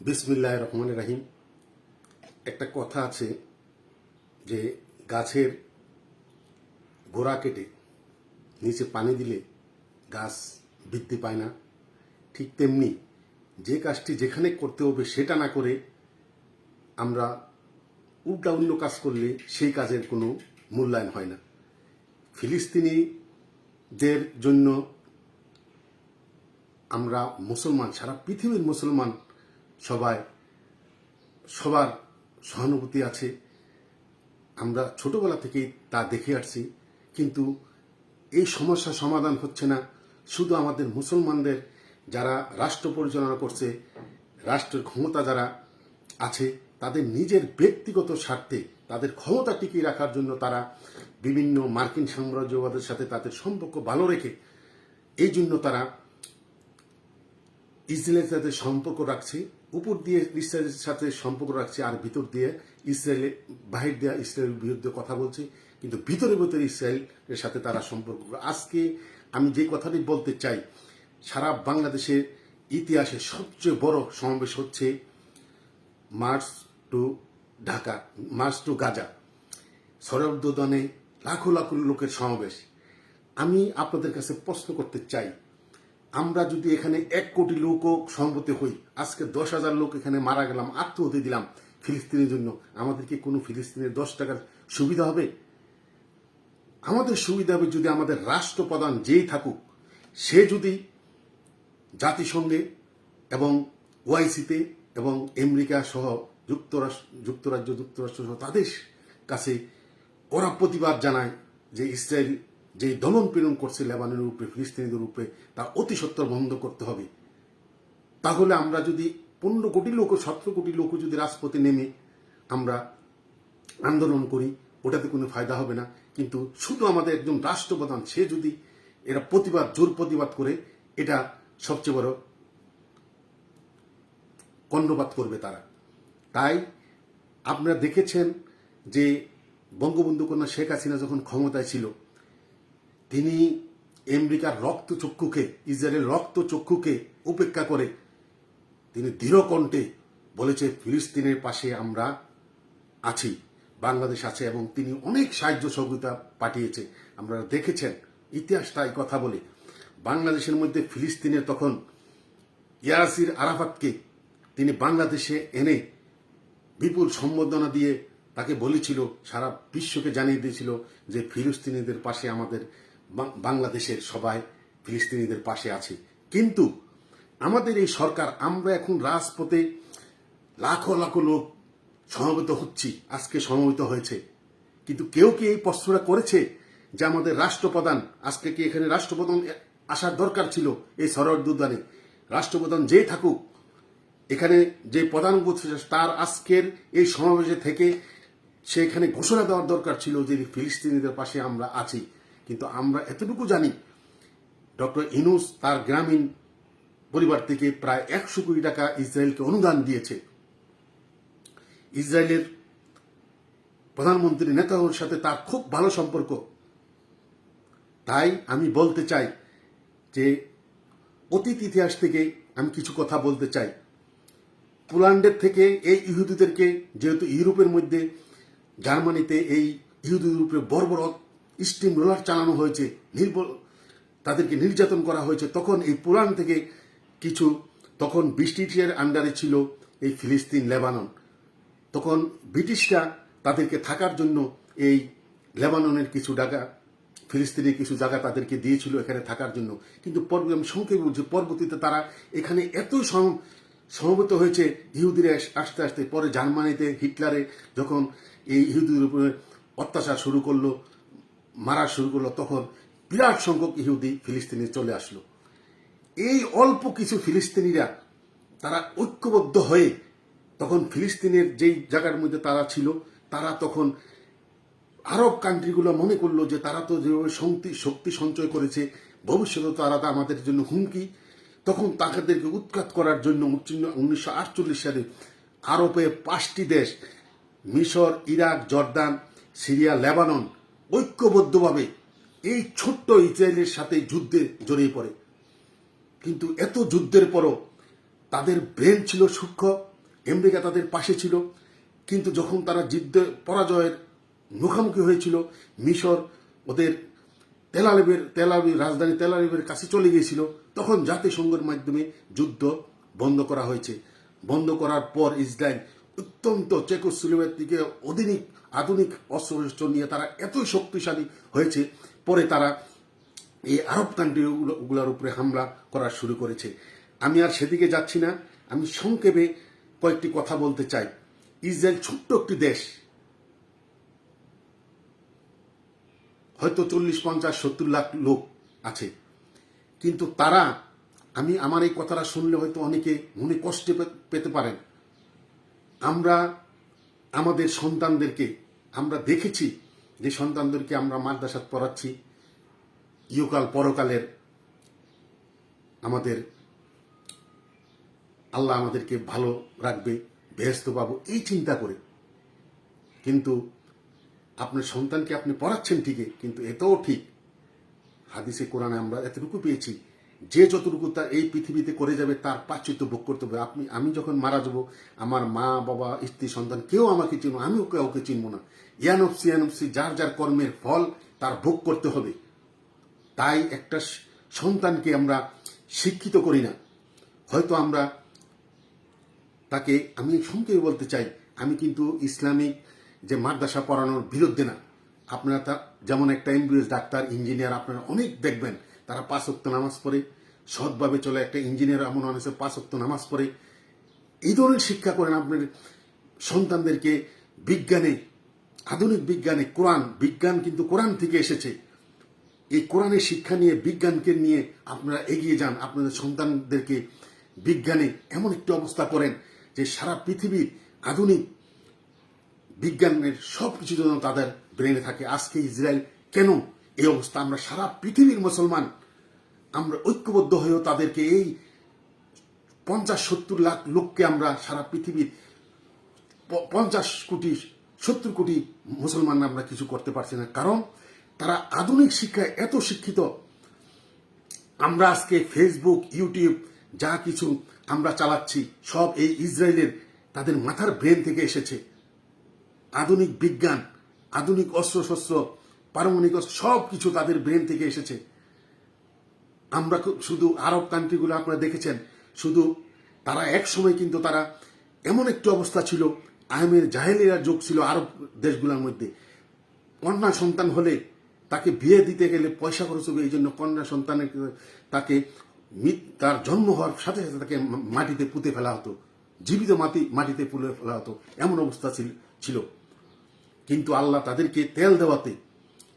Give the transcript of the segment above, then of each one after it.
বিসমিল্লাহ রহমান রাহিম। একটা কথা আছে যে গাছের গোড়া কেটে নিচে পানি দিলে গাছ বৃদ্ধি পায় না। ঠিক তেমনি যে কাজটি যেখানে করতে হবে সেটা না করে আমরা উল্টা অন্য কাজ করলে সেই কাজের কোনো মূল্যায়ন হয় না। ফিলিস্তিনিদের জন্য আমরা মুসলমান, সারা পৃথিবীর মুসলমান সবাই, সবার সহানুভূতি আছে। আমরা ছোটবেলা থেকেই তা দেখে আসছি, কিন্তু এই সমস্যা সমাধান হচ্ছে না। শুধু আমাদের মুসলমানদের যারা রাষ্ট্র পরিচালনা করছে, রাষ্ট্রের ক্ষমতা যারা আছে, তাদের নিজের ব্যক্তিগত স্বার্থে, তাদের ক্ষমতা টিকিয়ে রাখার জন্য তারা বিভিন্ন মার্কিন সাম্রাজ্যবাদের সাথে তাদের সম্পর্ক ভালো রেখে, এই জন্য তারা ইসরায়েলের সাথে সম্পর্ক রাখছে। উপর দিয়ে ইসরায়েলের সাথে সম্পর্ক রাখছে আর ভিতর দিয়ে ইসরায়েলের বাহির দেওয়া ইসরায়েলের বিরুদ্ধে কথা বলছে, কিন্তু ভিতরে ভিতরে ইসরায়েলের সাথে তারা সম্পর্ক আজকে আমি যে কথাটি বলতে চাই, সারা বাংলাদেশের ইতিহাসে সবচেয়ে বড় সমাবেশ হচ্ছে march to Dhaka, march to Gaza. সরবদনে লাখো লাখো লোকের সমাবেশ। আমি আপনাদের কাছে প্রশ্ন করতে চাই আমরা যদি এখানে এক কোটি লোকও সম্মতি হই, আজকে দশ হাজার লোক এখানে মারা গেলাম আত্মহতি দিলাম ফিলিস্তিনের জন্য আমাদেরকে কোনো ফিলিস্তিনের দশ টাকার সুবিধা হবে? আমাদের সুবিধা হবে যদি আমাদের রাষ্ট্রপ্রধান যেই থাকুক, সে যদি জাতিসংঘে এবং ওআইসিতে এবং আমেরিকা সহ যুক্তরাষ্ট্র, যুক্তরাজ্য, যুক্তরাষ্ট্র সহ তাদের কাছে ওরা প্রতিবাদ জানায় যে ইসরায়েল যে দমন পীড়ন করছে লেবাননের উপরে, ফিলিস্তিনিদের উপরে, তা অতি সত্তর বন্ধ করতে হবে। তাহলে আমরা যদি পনেরো কোটি লোক, সতেরো কোটি লোক যদি রাজপথে নেমে আমরা আন্দোলন করি, ওটাতে কোনো ফায়দা হবে না। কিন্তু শুধু আমাদের একজন রাষ্ট্রপ্রধান, সে যদি এরা প্রতিবাদ, জোর প্রতিবাদ করে, এটা সবচেয়ে বড় কর্ণপাত করবে তারা। তাই আপনারা দেখেছেন যে বঙ্গবন্ধু কন্যা শেখ হাসিনা যখন ক্ষমতায় ছিল তিনি আমেরিকার রক্ত চক্ষুকে, ইসরায়েলের রক্ত চক্ষুকে উপেক্ষা করে তিনি দৃঢ় কণ্ঠে বলেছে, ফিলিস্তিনের পাশে আমরা আছি, বাংলাদেশ আছে এবং তিনি অনেক সাহায্য সহযোগিতা পাঠিয়েছে। আমরা দেখেছেন, ইতিহাস তাই কথা বলে। বাংলাদেশের মধ্যে ফিলিস্তিনের তখন ইয়াসির আরাফাতকে তিনি বাংলাদেশে এনে বিপুল সম্বোধনা দিয়ে তাকে বলেছিল, সারা বিশ্বকে জানিয়ে দিয়েছিল যে ফিলিস্তিনিদের পাশে আমাদের বাংলাদেশের সবাই, ফিলিস্তিনিদের পাশে আছে। কিন্তু আমাদের এই সরকার, আমরা এখন রাজপথে লাখো লাখো লোক সমবেত হচ্ছি, আজকে সমবেত হয়েছে। কিন্তু কেউ কি এই প্রশ্নটা করেছে যে আমাদের রাষ্ট্রপ্রধান, আজকে কি এখানে রাষ্ট্রপ্রধান আসার দরকার ছিল এই সরোয়ার দুদানে রাষ্ট্রপ্রধান যেই থাকুক, এখানে যে প্রধান তার আজকের এই সমাবেশে থেকে সে এখানে ঘোষণা দেওয়ার দরকার ছিল যে ফিলিস্তিনিদের পাশে আমরা আছি। কিন্তু আমরা এতটুকু জানি, ডক্টর ইনুস তার গ্রামীণ পরিবার থেকে প্রায় একশো কোটি টাকা ইসরায়েলকে অনুদান দিয়েছে। ইসরায়েলের প্রধানমন্ত্রী নেতাহুর সাথে তার খুব ভালো সম্পর্ক। তাই আমি বলতে চাই যে, অতীত ইতিহাস থেকে আমি কিছু কথা বলতে চাই। পোল্যান্ডের থেকে এই ইহুদিদেরকে, যেহেতু ইউরোপের মধ্যে, জার্মানিতে এই ইহুদিদের উপরে বর্বর স্টিম রোলার চালানো হয়েছে, নির্বল, তাদেরকে নির্যাতন করা হয়েছে। তখন এই পোল্যান্ড থেকে কিছু, তখন ব্রিটিশের আন্ডারে ছিল এই ফিলিস্তিন, লেবানন। তখন ব্রিটিশরা তাদেরকে থাকার জন্য এই লেবাননের কিছু জায়গা, ফিলিস্তিনের কিছু জায়গা তাদেরকে দিয়েছিল এখানে থাকার জন্য। কিন্তু আমি সংক্ষেপে বলছি, পরবর্তীতে তারা এখানে এত সম- সমবেত হয়েছে, ইহুদিরা আস্তে আস্তে, পরে জার্মানিতে হিটলারে যখন এই ইহুদির উপরে অত্যাচার শুরু করল মারা শুরু করল তখন বিরাট সংখ্যক ইহুদি ফিলিস্তিনে চলে আসলো। এই অল্প কিছু ফিলিস্তিনিরা তারা ঐক্যবদ্ধ হয়ে তখন ফিলিস্তিনের যেই জায়গার মধ্যে তারা ছিল, তারা তখন আরব কান্ট্রিগুলো মনে করল যে তারা তো যেভাবে শক্তি শক্তি সঞ্চয় করেছে, ভবিষ্যতে তারা তো আমাদের জন্য হুমকি। তখন তাদেরকে উৎখাত করার জন্য উনিশশো আটচল্লিশ সালে আরবে পাঁচটি দেশ, মিশর, ইরাক, জর্দান, সিরিয়া, লেবানন ঐক্যবদ্ধভাবে এই ছোট্ট ইসরায়েলের সাথে যুদ্ধে জড়িয়ে পড়ে। কিন্তু এত যুদ্ধের পরও তাদের ব্রেন ছিল সূক্ষ্ম, আমেরিকা তাদের পাশে ছিল। কিন্তু যখন তারা যুদ্ধে পরাজয়ের মুখোমুখি হয়েছিল, মিশর ওদের তেলালিবের তেলাবি রাজধানী তেলালিবের কাছে চলে গিয়েছিল, তখন জাতিসংঘের মাধ্যমে যুদ্ধ বন্ধ করা হয়েছে। বন্ধ করার পর ইসরায়েল অত্যন্ত চেকোস্লোভের দিকে অধিনিক আধুনিক অস্ত্রশস্ত্র নিয়ে তারা এতই শক্তিশালী হয়েছে, পরে তারা এই আরব কান্ট্রিগুলোর উপরে হামলা করা শুরু করেছে। আমি আর সেদিকে যাচ্ছি না। আমি সংক্ষেপে কয়েকটি কথা বলতে চাই। ইসরায়েল ছোট্ট একটি দেশ। হয়তো চল্লিশ, পঞ্চাশ, সত্তর লাখ লোক আছে। কিন্তু তারা, আমি আমার এই কথাটা শুনলে হয়তো অনেকে মনে কষ্টে পেতে পারেন। আমরা আমাদের সন্তানদেরকে আমরা দেখেছি, যে সন্তানদেরকে আমরা মাদ্রাসাত পড়াচ্ছি। ইহকাল পরকালের আমাদের আল্লাহ আমাদেরকে ভালো রাখবে বেহস্ত পাবো, এই চিন্তা করে। কিন্তু আপনার সন্তানকে আপনি পড়াচ্ছেন ঠিকই, কিন্তু এটাও ঠিক। হাদিসে কোরআনে আমরা এতটুকু পেয়েছি যে যতটুকু তার এই পৃথিবীতে করে যাবে, তার প্রাচ্যত্য ভোগ করতে হবে। আপনি, আমি যখন মারা যাব, আমার মা, বাবা, স্ত্রী, সন্তান, কেউ আমাকে চিনব আমিও কাউকে চিনব না। ইয়ানফসি ইয়ানফসি যার যার কর্মের ফল তার ভোগ করতে হবে। তাই একটা সন্তানকে আমরা শিক্ষিত করি না। হয়তো আমরা তাকে, আমি সংক্ষেপে বলতে চাই, আমি কিন্তু ইসলামিক যে মাদ্রাসা পড়ানোর বিরুদ্ধে না। আপনারা তা, যেমন একটা এমবিএস ডাক্তার, ইঞ্জিনিয়ার, আপনারা অনেক দেখবেন তারা পাঁচ অক্ত নামাজ পড়ে, সৎভাবে চলে একটা ইঞ্জিনিয়ার এমন অনেকে পাঁচ অক্ত নামাজ পড়ে। এই ধরনের শিক্ষা করেন আপনার সন্তানদেরকে বিজ্ঞানে, আধুনিক বিজ্ঞানে, কোরআন, বিজ্ঞান কিন্তু কোরআন থেকে এসেছে। এই কোরআনের শিক্ষা নিয়ে, বিজ্ঞানকে নিয়ে আপনারা এগিয়ে যান, আপনাদের সন্তানদেরকে বিজ্ঞানে এমন একটি অবস্থা করেন যে সারা পৃথিবীর আধুনিক বিজ্ঞানের সব কিছু যেন তাদের ব্রেনে থাকে। আজকে ইসরায়েল কেন এই অবস্থা, আমরা সারা পৃথিবীর মুসলমান। আমরা ঐক্যবদ্ধ হয়েও তাদেরকে এই পঞ্চাশ সত্তর লাখ লোককে আমরা সারা পৃথিবীর পঞ্চাশ কোটি, সত্তর কোটি মুসলমান আমরা কিছু করতে পারছি না। কারণ তারা আধুনিক শিক্ষায় এত শিক্ষিত। আমরা আজকে ফেসবুক ইউটিউব যা কিছু আমরা চালাচ্ছি, সব এই ইসরায়েলের তাদের মাথার ব্রেন থেকে এসেছে। আধুনিক বিজ্ঞান, আধুনিক অস্ত্রশস্ত্র পারমাণবিক অস্ত্র সব কিছু তাদের ব্রেন থেকে এসেছে। আমরা শুধু আরব কান্ট্রিগুলো আপনারা দেখেছেন, শুধু তারা এক সময় কিন্তু তারা এমন একটি অবস্থা ছিল আহমের জাহেলিরা যোগ ছিল আরব দেশগুলোর মধ্যে। কন্যা সন্তান হলে তাকে বিয়ে দিতে গেলে পয়সা খরচ হবে, এই জন্য কন্যা সন্তানের তাকে তার জন্ম হওয়ার সাথে সাথে তাকে মাটিতে পুঁতে ফেলা হতো, জীবিত মাটি, মাটিতে পুলে ফেলা হতো, এমন অবস্থা ছিল। কিন্তু আল্লাহ তাদেরকে তেল দেওয়াতে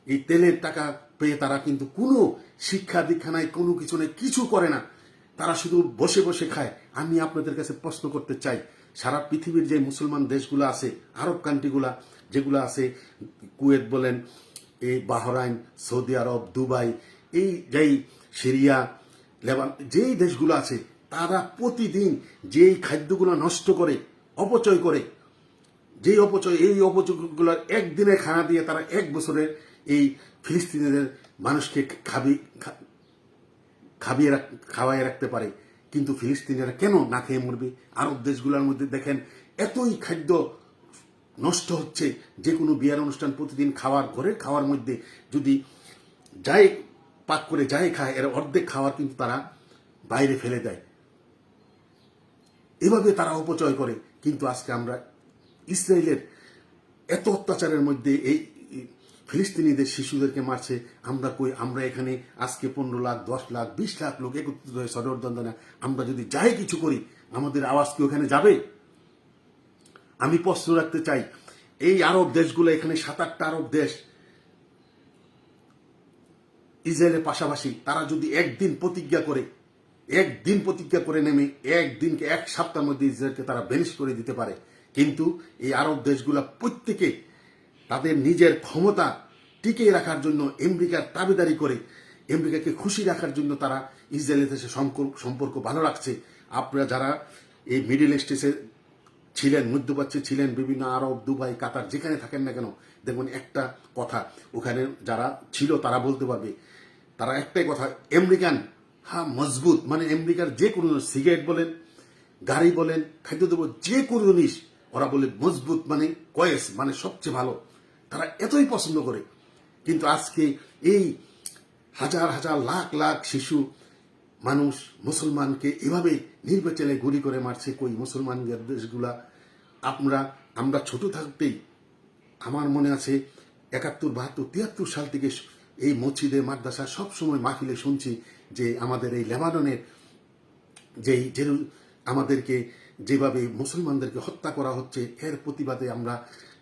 এই তেলের টাকা পেয়ে তারা কিন্তু কোনো শিক্ষা দীক্ষা নাই, কোনো কিছু নেই, কিছু করে না। তারা শুধু বসে বসে খায়। আমি আপনাদের কাছে প্রশ্ন করতে চাই, সারা পৃথিবীর যে মুসলমান দেশগুলো আছে, আরব কান্ট্রিগুলা যেগুলো আছে, কুয়েত বলেন, এই বাহরাইন, সৌদি আরব, দুবাই, এই যেই সিরিয়া, লেবান, যেই দেশগুলো আছে, তারা প্রতিদিন যেই খাদ্যগুলো নষ্ট করে, অপচয় করে, যেই অপচয়, এই অপচয়গুলোর একদিনে খানা দিয়ে তারা এক বছরে এই ফিলিস্তিনিদের মানুষকে খাবি খাবিয়ে খাওয়াই রাখতে পারে। কিন্তু ফিলিস্তিনিরা কেন না খেয়ে মরবে? আরব দেশগুলোর মধ্যে দেখেন, এতই খাদ্য নষ্ট হচ্ছে যে কোনো বিয়ার অনুষ্ঠান প্রতিদিন খাওয়ার, ঘরের খাওয়ার মধ্যে যদি যাই পাক করে যাই খায়, এর অর্ধেক খাওয়ার কিন্তু তারা বাইরে ফেলে দেয়। এভাবে তারা অপচয় করে। কিন্তু আজকে আমরা ইসরায়েলের এত অত্যাচারের মধ্যে এই ফিলিস্তিনিদের শিশুদেরকে মারছে। আমরা কই, আমরা এখানে আজকে পনেরো লাখ, দশ লাখ, বিশ লাখ লোক একত্রিত হয়ে সদরদন্দনা আমরা যদি যাই কিছু করি, আমাদের আওয়াজ কি ওখানে যাবে? আমি প্রশ্ন রাখতে চাই, এই আরব দেশগুলো এখানে সাত আটটা আরব দেশ ইসরায়েলের পাশাপাশি, তারা যদি একদিন প্রতিজ্ঞা করে, একদিন প্রতিজ্ঞা করে নেমে, একদিনকে এক সপ্তাহের মধ্যে ইসরায়েলকে তারা বেনিশ করে দিতে পারে। কিন্তু এই আরব দেশগুলা প্রত্যেকে তাদের নিজের ক্ষমতা টিকিয়ে রাখার জন্য আমেরিকার দাবিদারি করে আমেরিকাকে খুশি রাখার জন্য তারা ইসরায়েলের দেশে সম্পর্ক ভালো রাখছে। আপনারা যারা এই মিডিল ইস্টেসে ছিলেন, মধ্যপ্রাচ্যে ছিলেন, বিভিন্ন আরব, দুবাই, কাতার, যেখানে থাকেন না কেন, দেখুন একটা কথা, ওখানে যারা ছিল তারা বলতে পারবে। তারা একটাই কথা, আমেরিকান হ্যাঁ মজবুত মানে আমেরিকার যে কোনো সিগারেট বলেন, গাড়ি বলেন, খাদ্য খাদ্যদ্রব্য যে কোনো জিনিস, ওরা বলে মজবুত মানে কয়েস মানে সবচেয়ে ভালো। তারা এতই পছন্দ করে। কিন্তু আজকে এই হাজার হাজার লাখ লাখ শিশু, মানুষ, মুসলমানকে এভাবে নির্বাচনে গুলি করে মারছে, কই মুসলমানদের দেশগুলা? আমরা আমরা ছোট থাকতেই আমার মনে আছে একাত্তর, বাহাত্তর, তিয়াত্তর সাল থেকে এই মসজিদে, মাদ্রাসা সবসময় মাহফিলে শুনছি যে আমাদের এই লেবাননের যেই যে আমাদেরকে যেভাবে মুসলমানদেরকে হত্যা করা হচ্ছে, এর প্রতিবাদে আমরা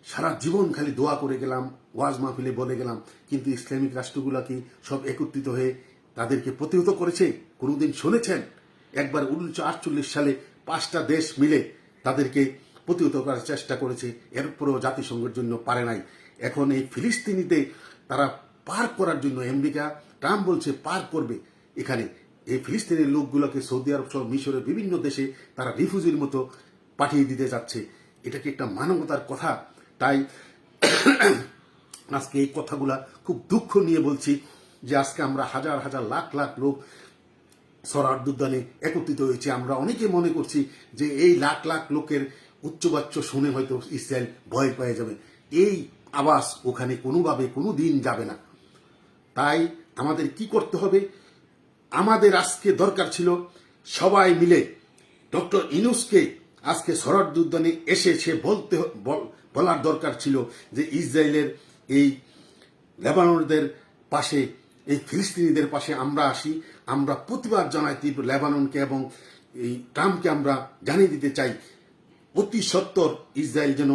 সারা জীবন খালি দোয়া করে গেলাম, ওয়াজ মাহফিলে বলে গেলাম, কিন্তু ইসলামিক রাষ্ট্রগুলা কি সব একত্রিত হয়ে তাদেরকে প্রতিহত করেছে? কোনোদিন শুনেছেন? একবার উনিশশো আটচল্লিশ সালে পাঁচটা দেশ মিলে তাদেরকে প্রতিহত করার চেষ্টা করেছে, এরপরেও জাতিসংঘের জন্য পারে নাই। এখন এই ফিলিস্তিনিতে তারা পার করার জন্য আমেরিকা, ট্রাম্প বলছে পার করবে। এখানে এই ফিলিস্তিনের লোকগুলোকে সৌদি আরব সহ মিশরের বিভিন্ন দেশে তারা রিফিউজির মতো পাঠিয়ে দিতে যাচ্ছে। এটা কি একটা মানবতার কথা? তাই আজকে এই কথাগুলা খুব দুঃখ নিয়ে বলছি যে আজকে আমরা হাজার হাজার লাখ লাখ লোক সরার উদ্যানে একত্রিত হয়েছে। আমরা অনেকে মনে করছি যে এই লাখ লাখ লোকের উচ্চবাচ্য শুনে হয়তো ইসরায়েল ভয় পেয়ে যাবে। এই আবাস ওখানে কোনোভাবে কোনো দিন যাবে না। তাই আমাদের কি করতে হবে? আমাদের আজকে দরকার ছিল সবাই মিলে ডক্টর ইনুসকে আজকে সরার উদ্যানে এসে সে বলতে বল- বলার দরকার ছিল যে ইসরায়েলের এই লেবাননদের পাশে, এই ফিলিস্তিনিদের পাশে আমরা আসি, আমরা প্রতিবাদ জানাই তীব্র লেবাননকে এবং এই ট্রাম্পকে আমরা জানিয়ে দিতে চাই, অতি সত্তর ইসরায়েল যেন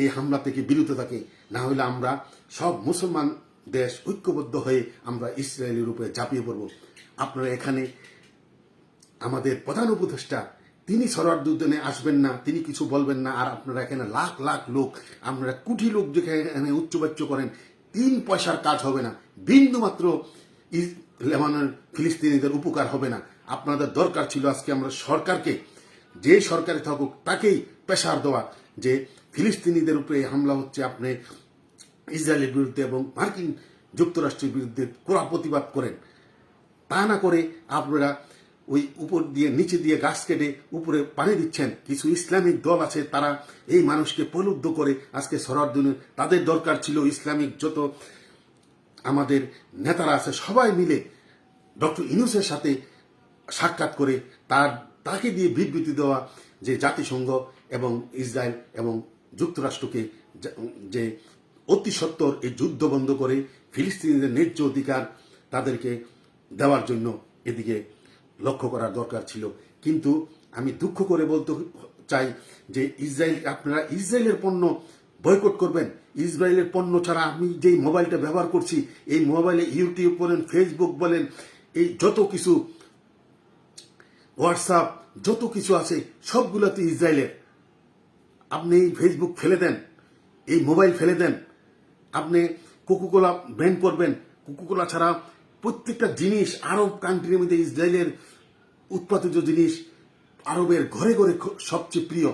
এই হামলা থেকে বিরত থাকে। না হলে আমরা সব মুসলমান দেশ ঐক্যবদ্ধ হয়ে আমরা ইসরায়েলের উপরে ঝাঁপিয়ে পড়ব। আপনারা এখানে আমাদের প্রধান উপদেষ্টা তিনি সরার উদ্যানে আসবেন না, তিনি কিছু বলবেন না, আর আপনারা এখানে লাখ লাখ লোক, আপনারা কোটি লোক যেখানে উচ্চবাচ্য করেন, তিন পয়সার কাজ হবে না। বিন্দু মাত্র ইস- লেবানন, ফিলিস্তিনিদের উপকার হবে না। আপনাদের দরকার ছিল আজকে আমরা সরকারকে, যে সরকারে থাকুক, তাকেই প্রেশার দেওয়া যে ফিলিস্তিনিদের উপরে হামলা হচ্ছে, আপনি ইসরায়েলের বিরুদ্ধে এবং মার্কিন যুক্তরাষ্ট্রের বিরুদ্ধে কড়া প্রতিবাদ করেন। তা না করে আপনারা ওই উপর দিয়ে, নিচে দিয়ে গাছ কেটে উপরে পানি দিচ্ছেন। কিছু ইসলামিক দল আছে, তারা এই মানুষকে প্রলুব্ধ করে আজকে সরার দিনে তাদের দরকার ছিল ইসলামিক যত আমাদের নেতারা আছে, সবাই মিলে ডক্টর ইনুসের সাথে সাক্ষাৎ করে তার, তাকে দিয়ে বিবৃতি দেওয়া যে জাতিসংঘ এবং ইসরায়েল এবং যুক্তরাষ্ট্রকে যে অতি সত্বর এই যুদ্ধ বন্ধ করে ফিলিস্তিনিদের ন্যায্য অধিকার তাদেরকে দেওয়ার জন্য এদিকে লক্ষ্য করার দরকার ছিল। কিন্তু আমি দুঃখ করে বলতে চাই যে ইসরায়েল, আপনারা ইসরায়েলের পণ্য বয়কট করবেন। ইসরায়েলের পণ্য ছাড়া আমি যেই মোবাইলটা ব্যবহার করছি, এই মোবাইলে ইউটিউব বলেন ফেসবুক বলেন, এই যত কিছু হোয়াটসঅ্যাপ যত কিছু আছে, সবগুলোতে ইসরায়েলের। আপনি এই ফেসবুক ফেলে দেন, এই মোবাইল ফেলে দেন। আপনি কোকোকোলা ব্যান করবেন। কোকোকোলা ছাড়া প্রত্যেকটা জিনিস আরব কান্ট্রির মধ্যে ইসরায়েলের উৎপাদিত জিনিস আরবের ঘরে ঘরে সবচেয়ে প্রিয়।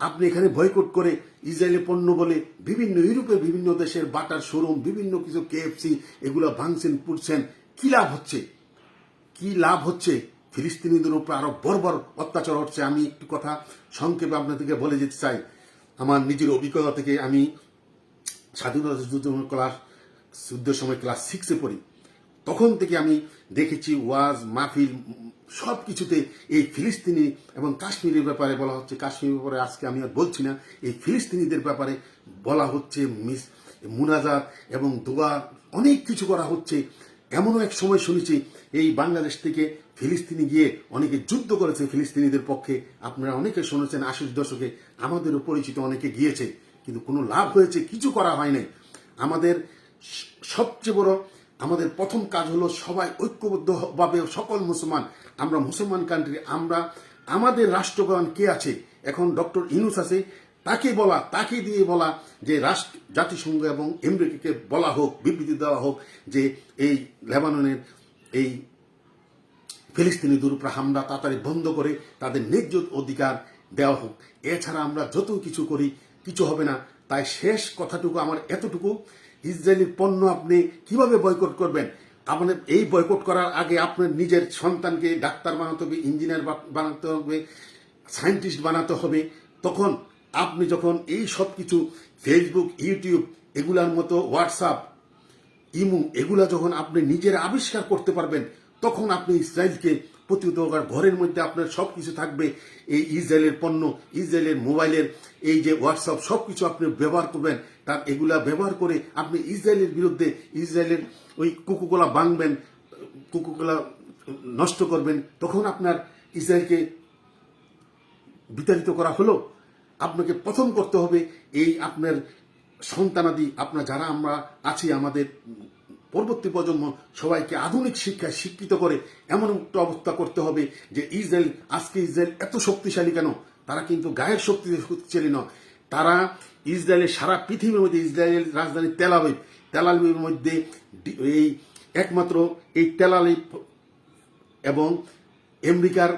আপনি এখানে বয়কট করে ইসরায়েলের পণ্য বলে বিভিন্ন ইউরোপের বিভিন্ন দেশের বাটার শোরুম, বিভিন্ন কিছু কেএফসি এগুলো ভাঙছেন, পুড়ছেন, কি লাভ হচ্ছে? কি লাভ হচ্ছে? ফিলিস্তিনিদের উপর আরও বর্বর অত্যাচার হচ্ছে। আমি একটু কথা সংক্ষেপে আপনাদেরকে বলে যেতে চাই। আমার নিজের অভিজ্ঞতা থেকে আমি স্বাধীনতা যুদ্ধ ক্লাস যুদ্ধের সময় ক্লাস সিক্সে পড়ি, তখন থেকে আমি দেখেছি ওয়াজ, মাহফিল, সব কিছুতে এই ফিলিস্তিনি এবং কাশ্মীরের ব্যাপারে বলা হচ্ছে। কাশ্মীরের ব্যাপারে আজকে আমি আর বলছি না, এই ফিলিস্তিনিদের ব্যাপারে বলা হচ্ছে মিস মুনাজাত এবং দোয়া, অনেক কিছু করা হচ্ছে। এমনও এক সময় শুনেছি, এই বাংলাদেশ থেকে ফিলিস্তিনি গিয়ে অনেকে যুদ্ধ করেছে ফিলিস্তিনিদের পক্ষে। আপনারা অনেকে শুনেছেন, আশির দশকে আমাদেরও পরিচিত অনেকে গিয়েছে, কিন্তু কোনো লাভ হয়েছে, কিছু করা হয় নাই আমাদের সবচেয়ে বড় আমাদের প্রথম কাজ হলো সবাই ঐক্যবদ্ধভাবে সকল মুসলমান, আমরা মুসলমান কান্ট্রি আমরা, আমাদের রাষ্ট্রপ্রধান কে আছে? এখন ডক্টর ইনুস আছে, তাকে বলা, তাকে দিয়ে বলা যে রাষ্ট্র, জাতিসংঘ এবং আমেরিকাকে বলা হোক, বিবৃতি দেওয়া হোক যে এই লেবাননের এই ফিলিস্তিনিদের উপরে হামলা তাড়াতাড়ি বন্ধ করে তাদের ন্যায্য অধিকার দেওয়া হোক। এছাড়া আমরা যত কিছু করি, কিছু হবে না। তাই শেষ কথাটুকু আমার এতটুকু। ইসরায়েলি পণ্য আপনি কীভাবে বয়কট করবেন? আপনার এই বয়কট করার আগে আপনার নিজের সন্তানকে ডাক্তার বানাতে হবে ইঞ্জিনিয়ার বানাতে হবে সায়েন্টিস্ট বানাতে হবে। তখন আপনি যখন এই সব কিছু ফেসবুক ইউটিউব এগুলার মতো হোয়াটসঅ্যাপ ইমু এগুলা যখন আপনি নিজের আবিষ্কার করতে পারবেন, তখন আপনি ইসরায়েলকে প্রতিহত করার ঘরের মধ্যে আপনার সব কিছু থাকবে। এই ইসরায়েলের পণ্য, ইসরায়েলের মোবাইলের এই যে হোয়াটসঅ্যাপ সব কিছু আপনি ব্যবহার করবেন। তার এগুলা ব্যবহার করে আপনি ইসরায়েলের বিরুদ্ধে ইসরায়েলের ওই কুকুকলা বাংবেন কুকুকলা নষ্ট করবেন। তখন আপনার ইসরায়েলকে বিতাড়িত করা হলো। আপনাকে প্রথম করতে হবে এই আপনার সন্তানাদি, আপনার যারা আমরা আছি, আমাদের পরবর্তী প্রজন্ম সবাইকে আধুনিক শিক্ষায় শিক্ষিত করে এমন একটা অবস্থা করতে হবে যে ইসরায়েল, আজকে ইসরায়েল এত শক্তিশালী কেন? তারা কিন্তু গায়ের শক্তি শক্তিশালী নয়। তারা ইসরায়েলের সারা পৃথিবীর মধ্যে ইসরায়েলের রাজধানী তেলাবিব তেলাবিবের মধ্যে এই একমাত্র এই তেলালিব এবং আমেরিকার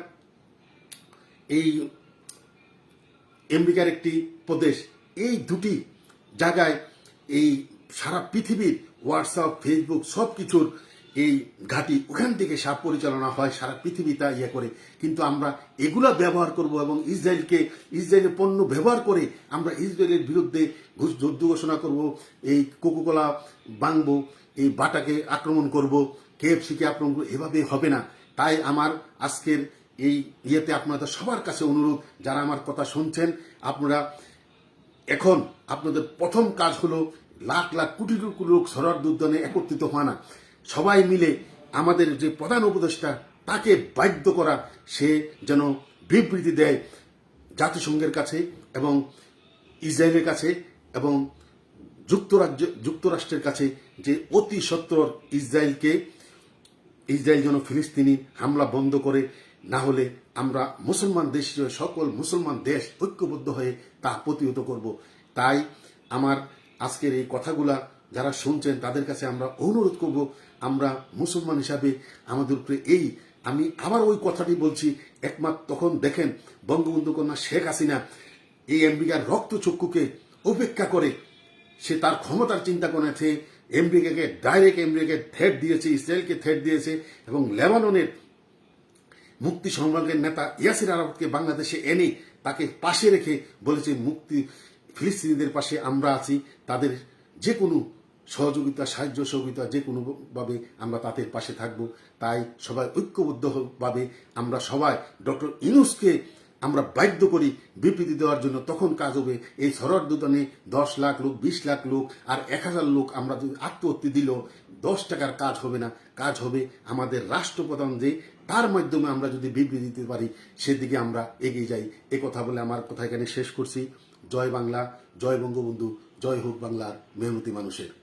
এই আমেরিকার একটি প্রদেশ। এই দুটি জায়গায় এই সারা পৃথিবীর হোয়াটসঅ্যাপ ফেসবুক সব কিছুর এই ঘাটি ওখান থেকে সাপ পরিচালনা হয়, সারা পৃথিবী তা ইয়ে করে। কিন্তু আমরা এগুলা ব্যবহার করব এবং ইসরায়েলকে, ইসরায়েলের পণ্য ব্যবহার করে আমরা ইসরায়েলের বিরুদ্ধে ঘুষ- যুদ্ধ ঘোষণা করব, এই কোকোকোলা বাংব এই বাটাকে আক্রমণ করব, কেএফসিকে আক্রমণ করব, এভাবে হবে না। তাই আমার আজকের এই ইয়েতে আপনাদের সবার কাছে অনুরোধ, যারা আমার কথা শুনছেন, আপনারা এখন আপনাদের প্রথম কাজ হলো লাখ লাখ কোটি কোটি লোক সরার উদ্যানে একত্রিত হওয়া না। সবাই মিলে আমাদের যে প্রধান উপদেষ্টা, তাকে বাধ্য করা, সে যেন বিবৃতি দেয় জাতিসংঘের কাছে এবং ইসরায়েলের কাছে এবং যুক্তরাজ্য, যুক্তরাষ্ট্রের কাছে যে অতি সত্বর ইসরায়েলকে, ইসরায়েল যেন ফিলিস্তিনি হামলা বন্ধ করে, না হলে আমরা মুসলমান দেশ, সকল মুসলমান দেশ ঐক্যবদ্ধ হয়ে তা প্রতিহত করব। তাই আমার আজকের এই কথাগুলা যারা শুনছেন, তাদের কাছে আমরা অনুরোধ করব, আমরা মুসলমান হিসাবে আমাদের উপরে এই, আমি আবার ওই কথাটি বলছি, একমাত্র তখন দেখেন বঙ্গবন্ধু কন্যা শেখ হাসিনা এই আমেরিকার রক্তচক্ষুকে উপেক্ষা করে সে তার ক্ষমতার চিন্তা করেছে আমেরিকাকে ডাইরেক্ট আমেরিকাকে থ্রেট দিয়েছে, ইসরায়েলকে থ্রেট দিয়েছে এবং লেবাননের মুক্তি সংগ্রামের নেতা ইয়াসির আরবকে বাংলাদেশে এনে তাকে পাশে রেখে বলেছে মুক্তি ফিলিস্তিনিদের পাশে আমরা আছি, তাদের যে কোনো সহযোগিতা, সাহায্য সহযোগিতা যে কোনোভাবে আমরা তাদের পাশে থাকব। তাই সবাই ঐক্যবদ্ধভাবে আমরা সবাই ডক্টর ইনুসকে আমরা বাধ্য করি বিবৃতি দেওয়ার জন্য। তখন কাজ হবে এই সরর দোকানে দশ লাখ লোক, বিশ লাখ লোক আর এক হাজার লোক আমরা যদি আত্মহত্যা দিল, দশ টাকার কাজ হবে না। কাজ হবে আমাদের রাষ্ট্রপ্রধান যে, তার মাধ্যমে আমরা যদি বিবৃতি দিতে পারি, সেদিকে আমরা এগিয়ে যাই। এ কথা বলে আমার কথা এখানে শেষ করছি। জয় বাংলা জয় বঙ্গবন্ধু জয় হোক বাংলার মেহনতি মানুষের।